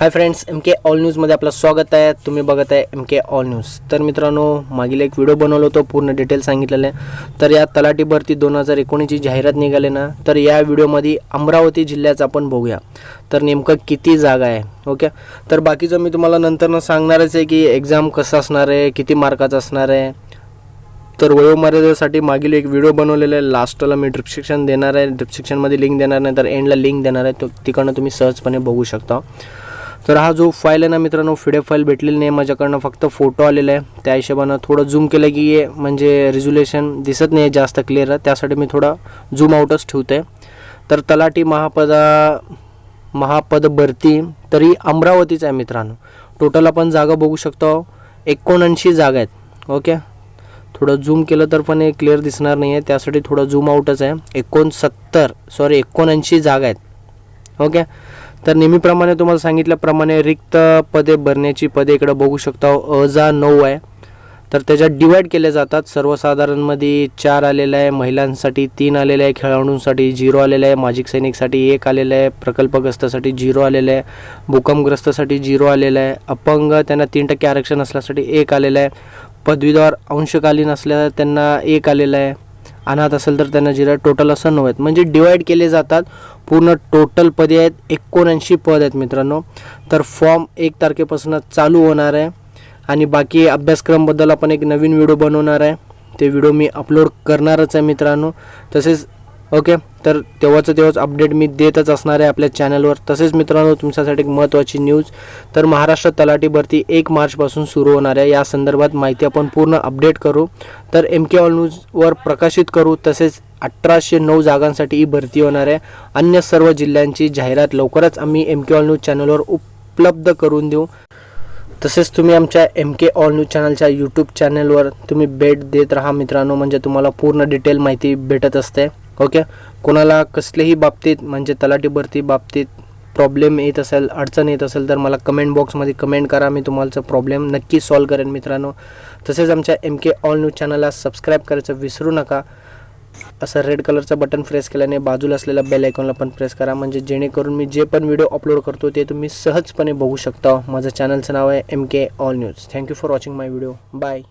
Hi friends M K all न्यूजमध्ये आपलं स्वागत आहे. तुम्ही बघत आहे एम के ऑल न्यूज तर मित्रांनो मागील एक व्हिडिओ बनवलो होतो पूर्ण डिटेल सांगितलेलं आहे. तर या तलाठी भरती दोन हजार एकोणीसची जाहिरात निघाली ना तर या व्हिडिओमध्ये अमरावती जिल्ह्याचं आपण बघूया. तर नेमकं किती जागा आहे ओके? तर बाकीचं मी तुम्हाला नंतरनं सांगणारच आहे की एक्झाम कसं असणार आहे किती मार्काचं असणार आहे. तर वयोमर्यादेसाठी मागील एक व्हिडिओ बनवलेला आहे. लास्टला मी ड्रिप्शिक्षण देणार आहे. ड्रिप्शिक्षणमध्ये लिंक देणार नाही तर एंडला लिंक देणार आहे. तो तिकडनं तुम्ही सहजपणे बघू शकता. तर हा जो फाईल आहे ना मित्रांनो फिडे फाईल भेटलेली नाही. माझ्याकडनं फक्त फोटो आलेला आहे. त्या हिशोबानं थोडं झूम केलं की हे म्हणजे रिझोल्युशन दिसत नाही आहे जास्त क्लिअर त्यासाठी मी थोडा झूम आउटच ठेवतो आहे तर तलाठी महापदा महापद भरती तरी अमरावतीच आहे मित्रांनो. टोटल आपण जागा बघू शकतो. एकोणऐंशी जागा आहेत. ओके थोडं झूम केलं तर पण हे क्लिअर दिसणार नाही आहे त्यासाठी थोडं झूम आउटच आहे. एकोणसत्तर सॉरी एकोणऐंशी जागा आहेत. ओके तर नेहमीप्रमाणे तुम्हाला सांगितल्याप्रमाणे रिक्त पदे भरण्याची पदे इकडं बघू शकता. अजा नऊ आहे. तर त्याच्यात डिवाईड केले जातात. सर्वसाधारणमध्ये चार आलेलं आहे महिलांसाठी तीन आलेलं आहे खेळाडूंसाठी झिरो आलेलं आहे माजिक सैनिकसाठी एक आलेलं आहे प्रकल्पग्रस्तासाठी झिरो आलेलं आहे. भूकंपग्रस्तासाठी झिरो आलेलं आहे. अपंग त्यांना तीन टक्के आरक्षण असल्यासाठी एक आलेलं आहे. पदवीधर अंशकालीन असल्या त्यांना एक आलेलं आहे. अनाथ असेल तर त्यांना जिरा टोटल असं नऊ आहेत. म्हणजे डिवाईड केले जातात. पूर्ण टोटल पदे आहेत. एकोणऐंशी पद आहेत मित्रांनो. तर फॉर्म एक तारखेपासून चालू होणार आहे. आणि बाकी अभ्यासक्रमबद्दल आपण एक नवीन व्हिडिओ बनवणार आहे. ते व्हिडिओ मी अपलोड करणारच आहे मित्रांनो. तसेच ओके तर तेव्हाचं तेव्हाच अपडेट मी देतच असणार आहे आपल्या चॅनलवर तसेच मित्रांनो तुमच्यासाठी एक महत्त्वाची न्यूज तर महाराष्ट्र तलाठी भरती एक मार्चपासून सुरू होणार आहे. या संदर्भात माहिती आपण पूर्ण अपडेट करू. तर एम के ऑल न्यूजवर प्रकाशित करू. तसेच अठराशे नऊ जागांसाठी ही भरती होणार आहे. अन्य सर्व जिल्ह्यांची जाहिरात लवकरच आम्ही एम के ऑल न्यूज चॅनलवर उपलब्ध करून देऊ. तसेच तुम्ही आमच्या एम के ऑल न्यूज चॅनलच्या यूट्यूब चॅनलवर तुम्ही भेट देत राहा मित्रांनो. म्हणजे तुम्हाला पूर्ण डिटेल माहिती भेटत असते. हो ओके कोणाला कसल्याही बाबतीत म्हणजे तलाठी भरती बाबतीत प्रॉब्लेम येत असेल अडचण येत असेल तर मला कमेंट बॉक्समध्ये कमेंट करा. मी तुम्हाला प्रॉब्लेम नक्की सॉल्व करेन मित्रांनो. तसेच आमच्या एम के ऑल न्यूज चॅनलला सबस्क्राईब करायचं विसरू नका. असं रेड कलरचं बटन प्रेस केल्याने बाजूला असलेल्या बेल आयकॉनला पण प्रेस करा. म्हणजे जेणेकरून मी जे पण व्हिडिओ अपलोड करतो ते तुम्ही सहजपणे बघू शकता. माझं चॅनलचं नाव आहे M K all news thank you for watching my video bye